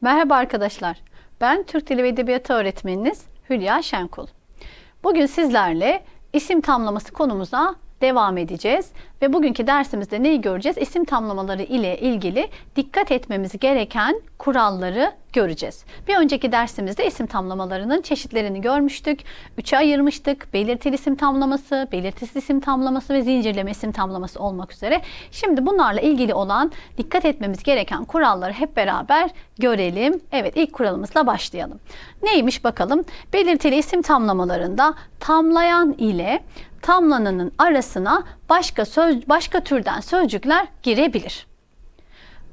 Merhaba arkadaşlar. Ben Türk Dili ve Edebiyatı öğretmeniniz Hülya Şenkul. Bugün sizlerle isim tamlaması konumuza devam edeceğiz ve bugünkü dersimizde neyi göreceğiz? İsim tamlamaları ile ilgili dikkat etmemiz gereken kuralları göreceğiz. Bir önceki dersimizde isim tamlamalarının çeşitlerini görmüştük. Üçe ayırmıştık. Belirtili isim tamlaması, belirtisiz isim tamlaması ve zincirleme isim tamlaması olmak üzere. Şimdi bunlarla ilgili olan dikkat etmemiz gereken kuralları hep beraber görelim. Evet ilk kuralımızla başlayalım. Neymiş bakalım? Belirtili isim tamlamalarında tamlayan ile tamlananın arasına başka söz başka türden sözcükler girebilir.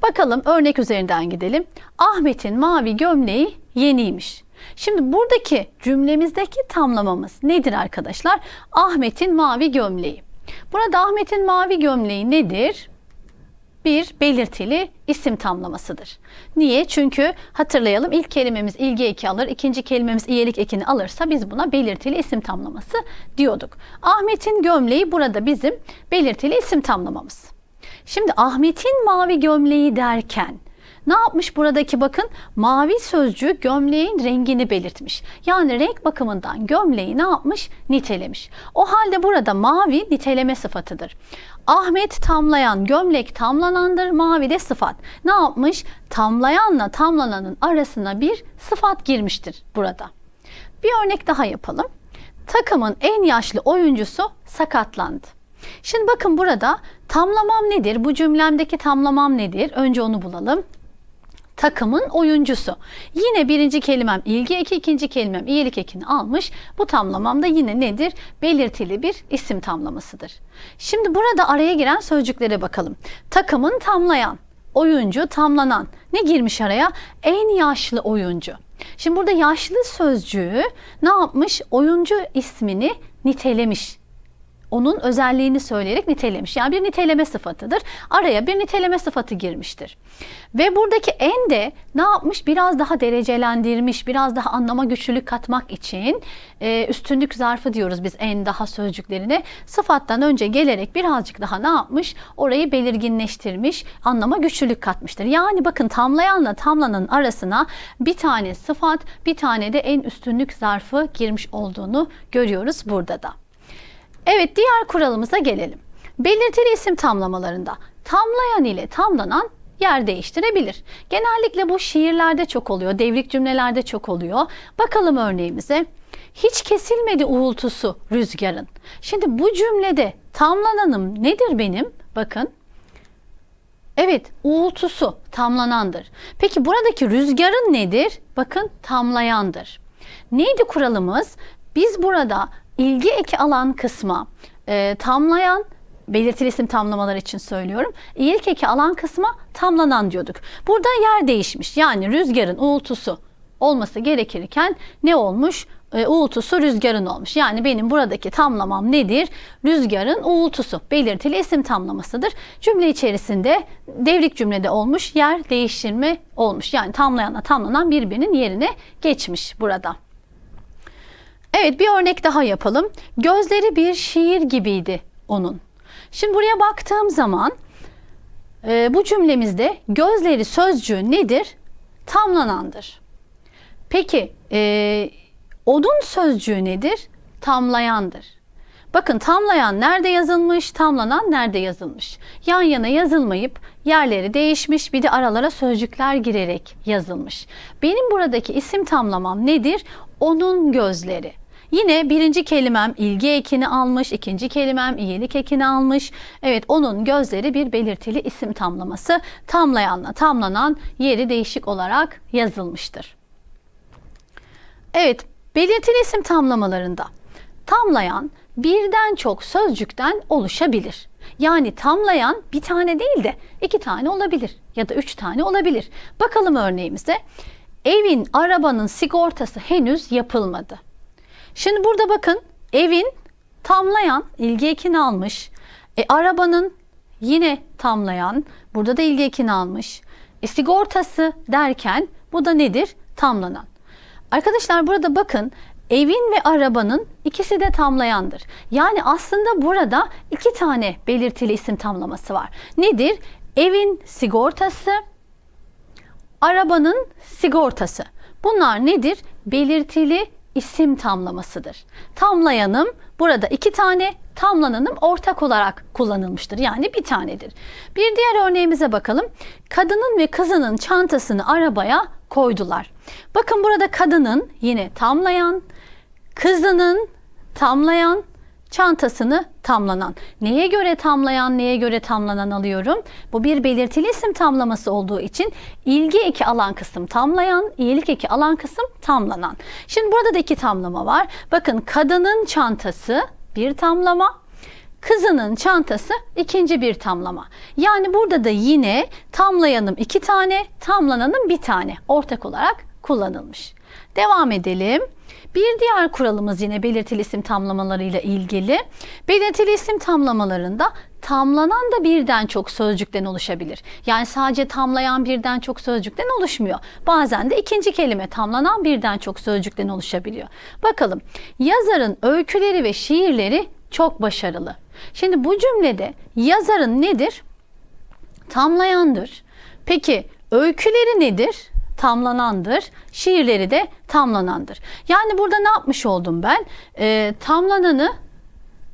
Bakalım örnek üzerinden gidelim. Ahmet'in mavi gömleği yeniymiş. Şimdi buradaki cümlemizdeki tamlamamız nedir arkadaşlar? Ahmet'in mavi gömleği. Burada Ahmet'in mavi gömleği nedir? Bir belirtili isim tamlamasıdır. Niye? Çünkü hatırlayalım ilk kelimemiz ilgi eki alır, ikinci kelimemiz iyelik ekini alırsa biz buna belirtili isim tamlaması diyorduk. Ahmet'in gömleği burada bizim belirtili isim tamlamamız. Şimdi Ahmet'in mavi gömleği derken ne yapmış buradaki bakın mavi sözcüğü gömleğin rengini belirtmiş. Yani renk bakımından gömleği ne yapmış? Nitelemiş. O halde burada mavi niteleme sıfatıdır. Ahmet tamlayan, gömlek tamlanandır, mavi de sıfat. Ne yapmış? Tamlayanla tamlananın arasına bir sıfat girmiştir burada. Bir örnek daha yapalım. Takımın en yaşlı oyuncusu sakatlandı. Şimdi bakın burada tamlamam nedir? Bu cümlemdeki tamlamam nedir? Önce onu bulalım takımın oyuncusu. Yine birinci kelimem ilgi eki, ikinci kelimem iyilik ekini almış. Bu tamlamam da yine nedir? Belirtili bir isim tamlamasıdır. Şimdi burada araya giren sözcüklere bakalım. Takımın tamlayan, oyuncu tamlanan. Ne girmiş araya? En yaşlı oyuncu. Şimdi burada yaşlı sözcüğü ne yapmış? Oyuncu ismini nitelemiş onun özelliğini söyleyerek nitelemiş. Yani bir niteleme sıfatıdır. Araya bir niteleme sıfatı girmiştir. Ve buradaki en de ne yapmış? Biraz daha derecelendirmiş, biraz daha anlama güçlülük katmak için e, üstünlük zarfı diyoruz biz en daha sözcüklerine. Sıfattan önce gelerek birazcık daha ne yapmış? Orayı belirginleştirmiş, anlama güçlülük katmıştır. Yani bakın tamlayanla tamlanın arasına bir tane sıfat, bir tane de en üstünlük zarfı girmiş olduğunu görüyoruz burada da. Evet diğer kuralımıza gelelim. Belirtili isim tamlamalarında tamlayan ile tamlanan yer değiştirebilir. Genellikle bu şiirlerde çok oluyor, devrik cümlelerde çok oluyor. Bakalım örneğimize. Hiç kesilmedi uğultusu rüzgarın. Şimdi bu cümlede tamlananım nedir benim? Bakın. Evet, uğultusu tamlanandır. Peki buradaki rüzgarın nedir? Bakın tamlayandır. Neydi kuralımız? Biz burada ilgi eki alan kısma e, tamlayan belirtili isim tamlamalar için söylüyorum. İyilik eki alan kısma tamlanan diyorduk. Burada yer değişmiş. Yani rüzgarın uğultusu olması gerekirken ne olmuş? E, uğultusu rüzgarın olmuş. Yani benim buradaki tamlamam nedir? Rüzgarın uğultusu. Belirtili isim tamlamasıdır. Cümle içerisinde devrik cümlede olmuş, yer değiştirme olmuş. Yani tamlayanla tamlanan birbirinin yerine geçmiş burada. Evet bir örnek daha yapalım. Gözleri bir şiir gibiydi onun. Şimdi buraya baktığım zaman e, bu cümlemizde gözleri sözcüğü nedir? Tamlanandır. Peki e, onun sözcüğü nedir? Tamlayandır. Bakın tamlayan nerede yazılmış, tamlanan nerede yazılmış. Yan yana yazılmayıp yerleri değişmiş bir de aralara sözcükler girerek yazılmış. Benim buradaki isim tamlamam nedir? Onun gözleri. Yine birinci kelimem ilgi ekini almış, ikinci kelimem iyilik ekini almış. Evet onun gözleri bir belirtili isim tamlaması. Tamlayanla tamlanan yeri değişik olarak yazılmıştır. Evet belirtili isim tamlamalarında tamlayan birden çok sözcükten oluşabilir. Yani tamlayan bir tane değil de iki tane olabilir ya da üç tane olabilir. Bakalım örneğimize. Evin, arabanın sigortası henüz yapılmadı. Şimdi burada bakın evin tamlayan ilgi ekini almış. E, arabanın yine tamlayan burada da ilgi ekini almış. E, sigortası derken bu da nedir? Tamlanan. Arkadaşlar burada bakın evin ve arabanın ikisi de tamlayandır. Yani aslında burada iki tane belirtili isim tamlaması var. Nedir? Evin sigortası, arabanın sigortası. Bunlar nedir? Belirtili isim tamlamasıdır. Tamlayanım burada iki tane, tamlananım ortak olarak kullanılmıştır. Yani bir tanedir. Bir diğer örneğimize bakalım. Kadının ve kızının çantasını arabaya koydular. Bakın burada kadının yine tamlayan, kızının tamlayan, çantasını tamlanan. Neye göre tamlayan, neye göre tamlanan alıyorum? Bu bir belirtili isim tamlaması olduğu için ilgi eki alan kısım tamlayan, iyilik eki alan kısım tamlanan. Şimdi burada da iki tamlama var. Bakın kadının çantası bir tamlama, kızının çantası ikinci bir tamlama. Yani burada da yine tamlayanım iki tane, tamlananım bir tane ortak olarak kullanılmış. Devam edelim. Bir diğer kuralımız yine belirtili isim tamlamalarıyla ilgili. Belirtili isim tamlamalarında tamlanan da birden çok sözcükten oluşabilir. Yani sadece tamlayan birden çok sözcükten oluşmuyor. Bazen de ikinci kelime tamlanan birden çok sözcükten oluşabiliyor. Bakalım yazarın öyküleri ve şiirleri çok başarılı. Şimdi bu cümlede yazarın nedir? Tamlayandır. Peki öyküleri nedir? Tamlanandır. Şiirleri de tamlanandır. Yani burada ne yapmış oldum ben? Ee, tamlananı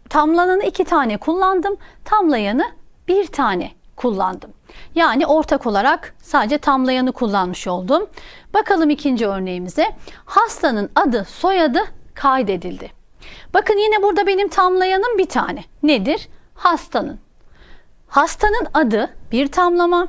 tamlananı iki tane kullandım. Tamlayanı bir tane kullandım. Yani ortak olarak sadece tamlayanı kullanmış oldum. Bakalım ikinci örneğimize. Hastanın adı, soyadı kaydedildi. Bakın yine burada benim tamlayanım bir tane. Nedir? Hastanın. Hastanın adı bir tamlama.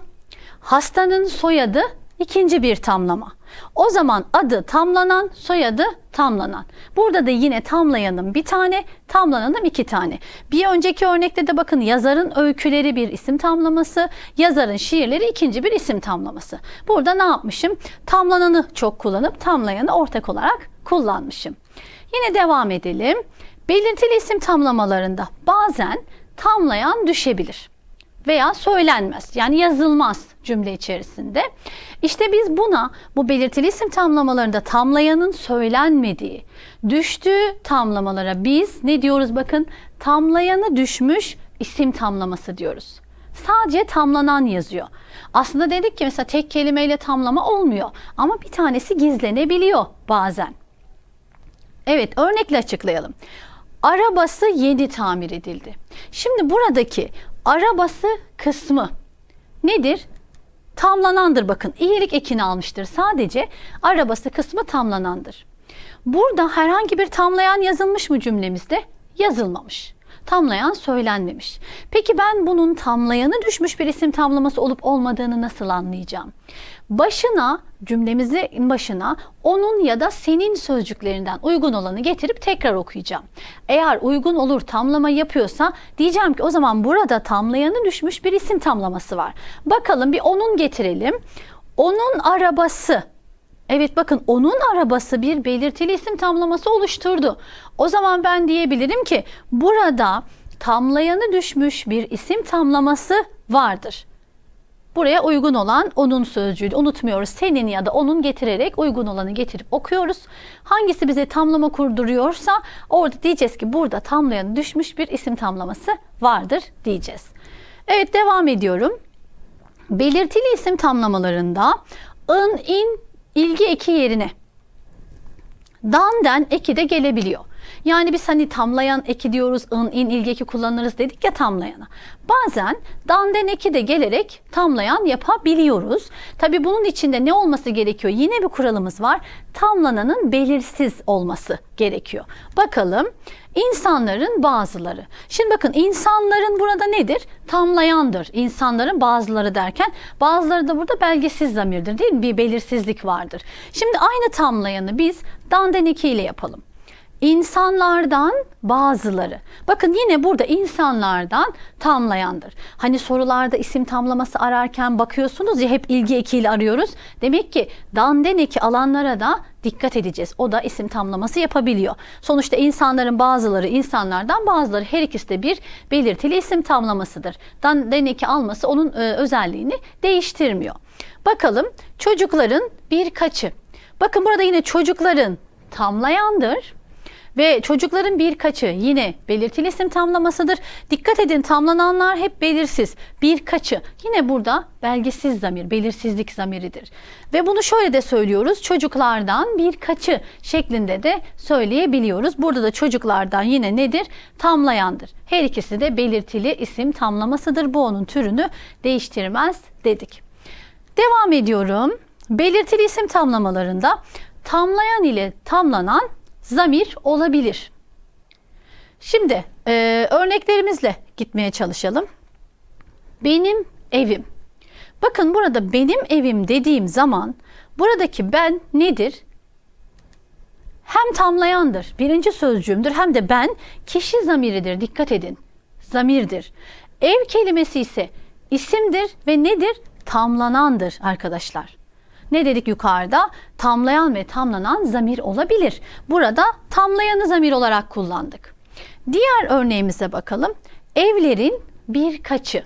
Hastanın soyadı ikinci bir tamlama. O zaman adı tamlanan, soyadı tamlanan. Burada da yine tamlayanım bir tane, tamlananım iki tane. Bir önceki örnekte de bakın yazarın öyküleri bir isim tamlaması, yazarın şiirleri ikinci bir isim tamlaması. Burada ne yapmışım? Tamlananı çok kullanıp tamlayanı ortak olarak kullanmışım. Yine devam edelim. Belirtili isim tamlamalarında bazen tamlayan düşebilir veya söylenmez. Yani yazılmaz cümle içerisinde. İşte biz buna bu belirtili isim tamlamalarında tamlayanın söylenmediği, düştüğü tamlamalara biz ne diyoruz bakın? Tamlayanı düşmüş isim tamlaması diyoruz. Sadece tamlanan yazıyor. Aslında dedik ki mesela tek kelimeyle tamlama olmuyor ama bir tanesi gizlenebiliyor bazen. Evet örnekle açıklayalım. Arabası yeni tamir edildi. Şimdi buradaki arabası kısmı nedir? Tamlanandır bakın. İyilik ekini almıştır. Sadece arabası kısmı tamlanandır. Burada herhangi bir tamlayan yazılmış mı cümlemizde? Yazılmamış. Tamlayan söylenmemiş. Peki ben bunun tamlayanı düşmüş bir isim tamlaması olup olmadığını nasıl anlayacağım? Başına cümlemizin başına onun ya da senin sözcüklerinden uygun olanı getirip tekrar okuyacağım. Eğer uygun olur tamlama yapıyorsa diyeceğim ki o zaman burada tamlayanı düşmüş bir isim tamlaması var. Bakalım bir onun getirelim. Onun arabası Evet bakın onun arabası bir belirtili isim tamlaması oluşturdu. O zaman ben diyebilirim ki burada tamlayanı düşmüş bir isim tamlaması vardır. Buraya uygun olan onun sözcüğü unutmuyoruz. Senin ya da onun getirerek uygun olanı getirip okuyoruz. Hangisi bize tamlama kurduruyorsa orada diyeceğiz ki burada tamlayanı düşmüş bir isim tamlaması vardır diyeceğiz. Evet devam ediyorum. Belirtili isim tamlamalarında ın, in, ilgi eki yerine dan den eki de gelebiliyor. Yani biz hani tamlayan eki diyoruz, ın, in, ilgi eki kullanırız dedik ya tamlayana. Bazen dan den eki de gelerek tamlayan yapabiliyoruz. Tabi bunun içinde ne olması gerekiyor? Yine bir kuralımız var. Tamlananın belirsiz olması gerekiyor. Bakalım insanların bazıları. Şimdi bakın insanların burada nedir? Tamlayandır. İnsanların bazıları derken bazıları da burada belgesiz zamirdir değil mi? Bir belirsizlik vardır. Şimdi aynı tamlayanı biz dan den eki ile yapalım. İnsanlardan bazıları. Bakın yine burada insanlardan tamlayandır. Hani sorularda isim tamlaması ararken bakıyorsunuz ya hep ilgi ekiyle arıyoruz. Demek ki danden eki alanlara da dikkat edeceğiz. O da isim tamlaması yapabiliyor. Sonuçta insanların bazıları insanlardan bazıları her ikisi de bir belirtili isim tamlamasıdır. Danden eki alması onun e, özelliğini değiştirmiyor. Bakalım çocukların birkaçı. Bakın burada yine çocukların tamlayandır Ve çocukların birkaçı yine belirtili isim tamlamasıdır. Dikkat edin tamlananlar hep belirsiz. Birkaçı yine burada belgisiz zamir, belirsizlik zamiridir. Ve bunu şöyle de söylüyoruz. Çocuklardan birkaçı şeklinde de söyleyebiliyoruz. Burada da çocuklardan yine nedir? Tamlayandır. Her ikisi de belirtili isim tamlamasıdır. Bu onun türünü değiştirmez dedik. Devam ediyorum. Belirtili isim tamlamalarında tamlayan ile tamlanan zamir olabilir. Şimdi e, örneklerimizle gitmeye çalışalım. Benim evim. Bakın burada benim evim dediğim zaman buradaki ben nedir? Hem tamlayandır, birinci sözcüğümdür hem de ben kişi zamiridir. Dikkat edin. Zamirdir. Ev kelimesi ise isimdir ve nedir? Tamlanandır arkadaşlar. Ne dedik yukarıda? Tamlayan ve tamlanan zamir olabilir. Burada tamlayanı zamir olarak kullandık. Diğer örneğimize bakalım. Evlerin birkaçı.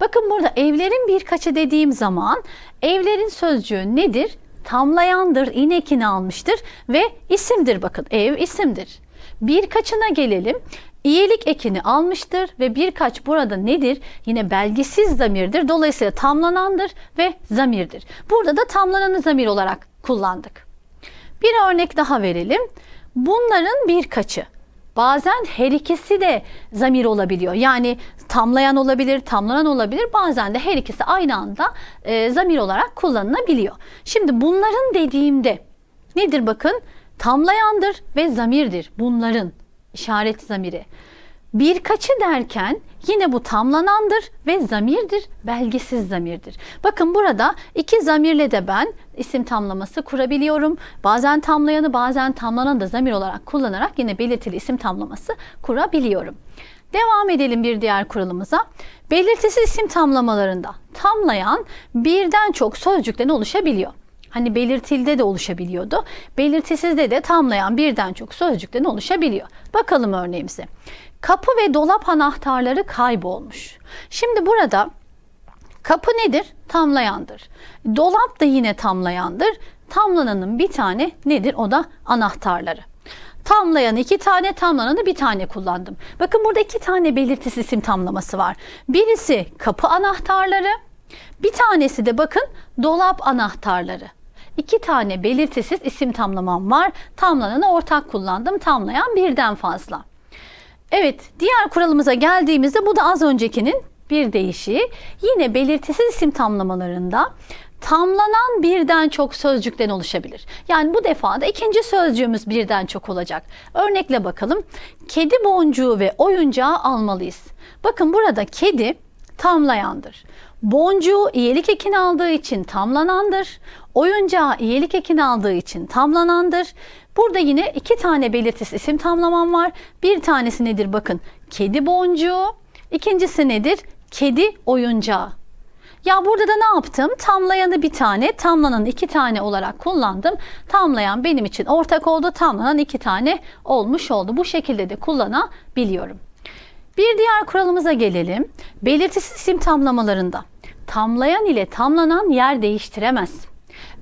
Bakın burada evlerin birkaçı dediğim zaman evlerin sözcüğü nedir? Tamlayandır, inekini almıştır ve isimdir bakın. Ev isimdir. Birkaçına gelelim. İyilik ekini almıştır ve birkaç burada nedir? Yine belgisiz zamirdir. Dolayısıyla tamlanandır ve zamirdir. Burada da tamlananı zamir olarak kullandık. Bir örnek daha verelim. Bunların birkaçı. Bazen her ikisi de zamir olabiliyor. Yani tamlayan olabilir, tamlanan olabilir. Bazen de her ikisi aynı anda e, zamir olarak kullanılabiliyor. Şimdi bunların dediğimde nedir bakın? Tamlayandır ve zamirdir. Bunların işaret zamiri. Birkaçı derken yine bu tamlanandır ve zamirdir, belgesiz zamirdir. Bakın burada iki zamirle de ben isim tamlaması kurabiliyorum. Bazen tamlayanı bazen tamlanan da zamir olarak kullanarak yine belirtili isim tamlaması kurabiliyorum. Devam edelim bir diğer kuralımıza. Belirtisiz isim tamlamalarında tamlayan birden çok sözcükten oluşabiliyor. Hani belirtilde de oluşabiliyordu. Belirtisizde de tamlayan birden çok sözcükten oluşabiliyor. Bakalım örneğimize. Kapı ve dolap anahtarları kaybolmuş. Şimdi burada kapı nedir? Tamlayandır. Dolap da yine tamlayandır. Tamlananın bir tane nedir? O da anahtarları. Tamlayanı iki tane, tamlananı bir tane kullandım. Bakın burada iki tane belirtisiz isim tamlaması var. Birisi kapı anahtarları, bir tanesi de bakın dolap anahtarları. İki tane belirtisiz isim tamlamam var. Tamlananı ortak kullandım. Tamlayan birden fazla. Evet, diğer kuralımıza geldiğimizde bu da az öncekinin bir değişiği. Yine belirtisiz isim tamlamalarında tamlanan birden çok sözcükten oluşabilir. Yani bu defa da ikinci sözcüğümüz birden çok olacak. Örnekle bakalım. Kedi boncuğu ve oyuncağı almalıyız. Bakın burada kedi tamlayandır. Boncuğu iyilik ekini aldığı için tamlanandır. Oyuncağı iyilik ekini aldığı için tamlanandır. Burada yine iki tane belirtisiz isim tamlamam var. Bir tanesi nedir bakın kedi boncuğu. İkincisi nedir? Kedi oyuncağı. Ya burada da ne yaptım? Tamlayanı bir tane, tamlanan iki tane olarak kullandım. Tamlayan benim için ortak oldu, tamlanan iki tane olmuş oldu. Bu şekilde de kullanabiliyorum. Bir diğer kuralımıza gelelim. Belirtisiz isim tamlamalarında tamlayan ile tamlanan yer değiştiremez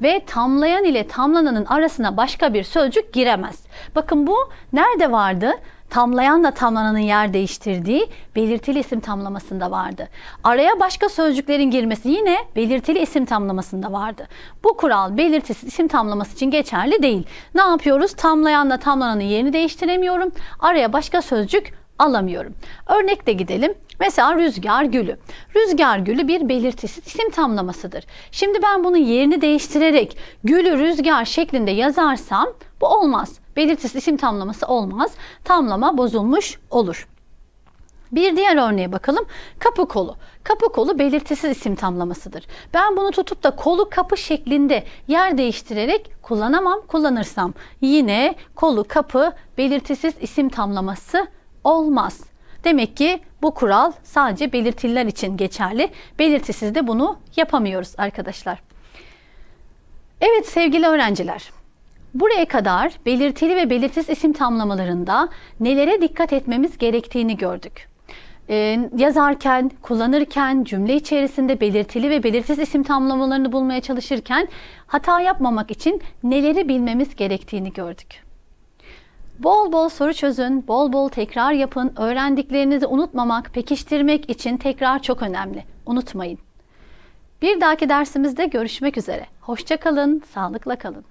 ve tamlayan ile tamlananın arasına başka bir sözcük giremez. Bakın bu nerede vardı? Tamlayanla tamlananın yer değiştirdiği belirtili isim tamlamasında vardı. Araya başka sözcüklerin girmesi yine belirtili isim tamlamasında vardı. Bu kural belirtisiz isim tamlaması için geçerli değil. Ne yapıyoruz? Tamlayanla tamlananın yerini değiştiremiyorum. Araya başka sözcük alamıyorum. Örnekle gidelim. Mesela rüzgar gülü. Rüzgar gülü bir belirtisiz isim tamlamasıdır. Şimdi ben bunun yerini değiştirerek gülü rüzgar şeklinde yazarsam bu olmaz. Belirtisiz isim tamlaması olmaz. Tamlama bozulmuş olur. Bir diğer örneğe bakalım. Kapı kolu. Kapı kolu belirtisiz isim tamlamasıdır. Ben bunu tutup da kolu kapı şeklinde yer değiştirerek kullanamam. Kullanırsam yine kolu kapı belirtisiz isim tamlaması olmaz. Demek ki bu kural sadece belirtililer için geçerli. Belirtisiz de bunu yapamıyoruz arkadaşlar. Evet sevgili öğrenciler. Buraya kadar belirtili ve belirtisiz isim tamlamalarında nelere dikkat etmemiz gerektiğini gördük. Ee, yazarken, kullanırken, cümle içerisinde belirtili ve belirtisiz isim tamlamalarını bulmaya çalışırken hata yapmamak için neleri bilmemiz gerektiğini gördük. Bol bol soru çözün, bol bol tekrar yapın. Öğrendiklerinizi unutmamak, pekiştirmek için tekrar çok önemli. Unutmayın. Bir dahaki dersimizde görüşmek üzere. Hoşça kalın, sağlıkla kalın.